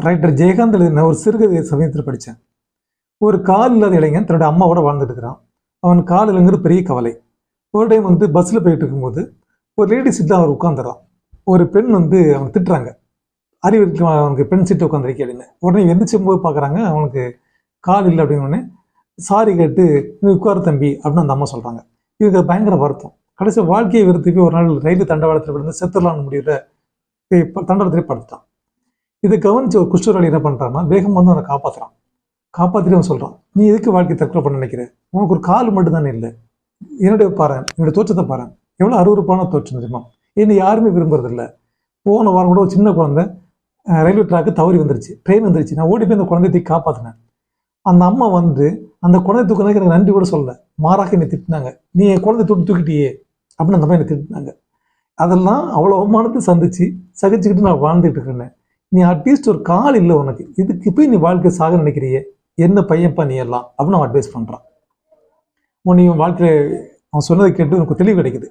Writer Jayakanth எழுதின ஒரு சிறுகதை சமயத்தில் படித்தேன். ஒரு கால் இல்லாத இளைஞன் தன்னோட அம்மாவோட வாழ்ந்துட்டு இருக்கிறான். அவன் கால் இல்லைங்கிறது பெரிய கவலை. ஒரு டைம் வந்து பஸ்ஸில் போயிட்டு இருக்கும்போது ஒரு லேடி சீட்டில் அவர் உட்காந்துறான் ஒரு பெண் வந்து அவனை திட்டுறாங்க. அறிவு அவனுக்கு பெண் சீட்டு உட்காந்துருக்கே அப்படின்னு. உடனே எந்திரிச்சும் போது பார்க்குறாங்க அவனுக்கு கால் இல்லை அப்படின்னு உடனே சாரி கேட்டு நீ உட்காரு தம்பி அப்படின்னு அந்த அம்மா சொல்கிறாங்க இதுக்கு பயங்கர வருத்தம். கடைசி வாழ்க்கையை வெறுத்து ஒரு நாள் ரயில் தண்டவாளத்தில் விழுந்து செத்துடலாம்னு முடியல தண்டவாளத்திலே படுத்துட்டான். இதை கவனிச்சு ஒரு குஷ்டரோடி என்ன பண்ணுறான்னா வேகம் வந்து அவனை காப்பாற்றுறான் காப்பாற்றிட்டு அவன் சொல்கிறான் நீ எதுக்கு வாழ்க்கை தற்கொலை பண்ண நினைக்கிற? உனக்கு ஒரு கால் மட்டும் தானே இல்லை. என்னுடைய பாரு என்னுடைய தோற்றத்தை பாரு எவ்வளோ அருவருப்பான தோற்றம் தெரியுமா? என்னை யாருமே விரும்புறதில்ல. போன வாரம் கூட ஒரு சின்ன குழந்தை ரயில்வே ட்ராக்கு தவறி வந்துருச்சு. ட்ரெயின் வந்துருச்சு. நான் ஓடி போய் அந்த குழந்தைய தூக்கி காப்பாற்றினேன் அந்த அம்மா வந்து அந்த குழந்தை தூக்குனதுக்கு எனக்கு நன்றி கூட சொல்லலை. மாறாக என்னை திட்டினாங்க. நீ என் குழந்தை தூக்கி தூக்கிட்டியே? அப்படின்னு அந்த அம்மா என்னை திட்டினாங்க. அதெல்லாம் அவ்வளோ அவமானத்தை சந்திச்சு சகிச்சுக்கிட்டு நான் வாழ்ந்துட்டு இருக்கேன் நீ அட்லீஸ்ட் ஒரு கால் இல்லை உனக்கு. இதுக்கு போய் நீ வாழ்க்கை சாக நினைக்கிறியே? என்ன பையன்ப்பா நீ எல்லாம்? அப்படின்னு அவன் அட்வைஸ் பண்ணுறான் உன் நீ உன் வாழ்க்கையில் அவன் சொன்னதை கேட்டு உனக்கு தெளிவு கிடைக்குது.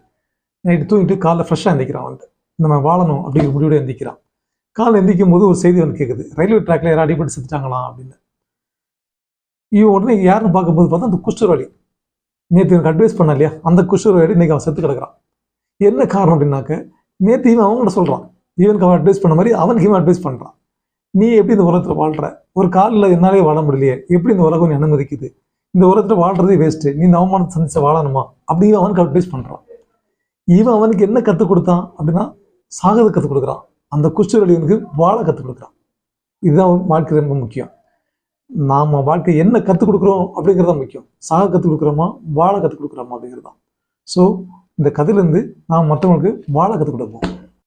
நைட்டு தூங்கிட்டு காலைல ஃப்ரெஷ்ஷாக எந்திக்கிறான் வந்துட்டு நம்ம வாழணும் அப்படிங்கிற முடிவோட எந்திக்கிறான். காலைல எந்திக்கும் போது ஒரு செய்தி வந்து கேட்குது ரயில்வே ட்ராக்ல யாரும் அடிபட்டு செத்துட்டாங்களாம் அப்படின்னு. இவன் உடனே யாருன்னு பார்க்கும்போது பார்த்தா அந்த குஷ்டரோலி நேற்று எனக்கு அட்வைஸ் பண்ண இல்லையா? அந்த குஷ்டரோலி இன்னைக்கு அவன் செத்து கிடக்கிறான். என்ன காரணம் அப்படின்னாக்க நேற்று இவன் அவங்கள்ட்ட சொல்கிறான் இவனுக்கு அவன் அட்வைஸ் பண்ண மாதிரி அவனுக்கு இவன் அட்வைஸ் பண்ணுறான் நீ எப்படி இந்த உலகத்தில் வாழ்கிற ஒரு காலில் என்னாலே வாழ முடியலையே. எப்படி இந்த உலகம் அனுமதிக்குது இந்த உலகத்தில் வாழ்கிறதே வேஸ்ட்டு நீ இந்த அவமானத்தை சந்திச்சு வாழணுமா? அப்படின்னு அவனுக்கு அட்வைஸ் பண்ணுறான் இவன் அவனுக்கு என்ன கற்றுக் கொடுத்தான் அப்படின்னா சாகதை கற்றுக் கொடுக்குறான். அந்த குஷ்டரோலியனுக்கு வாழ கற்றுக் கொடுக்குறான். இதுதான் வாழ்க்கை ரொம்ப முக்கியம். நாம் வாழ்க்கை என்ன கற்றுக் கொடுக்குறோம் அப்படிங்கிறது தான் முக்கியம். சாக கற்றுக் கொடுக்குறோமா? வாழ கற்றுக் கொடுக்குறோமா அப்படிங்கிறது தான் ஸோ இந்த கதையிலேருந்து நாம் மற்றவங்களுக்கு வாழ கற்றுக் கொடுப்போம்.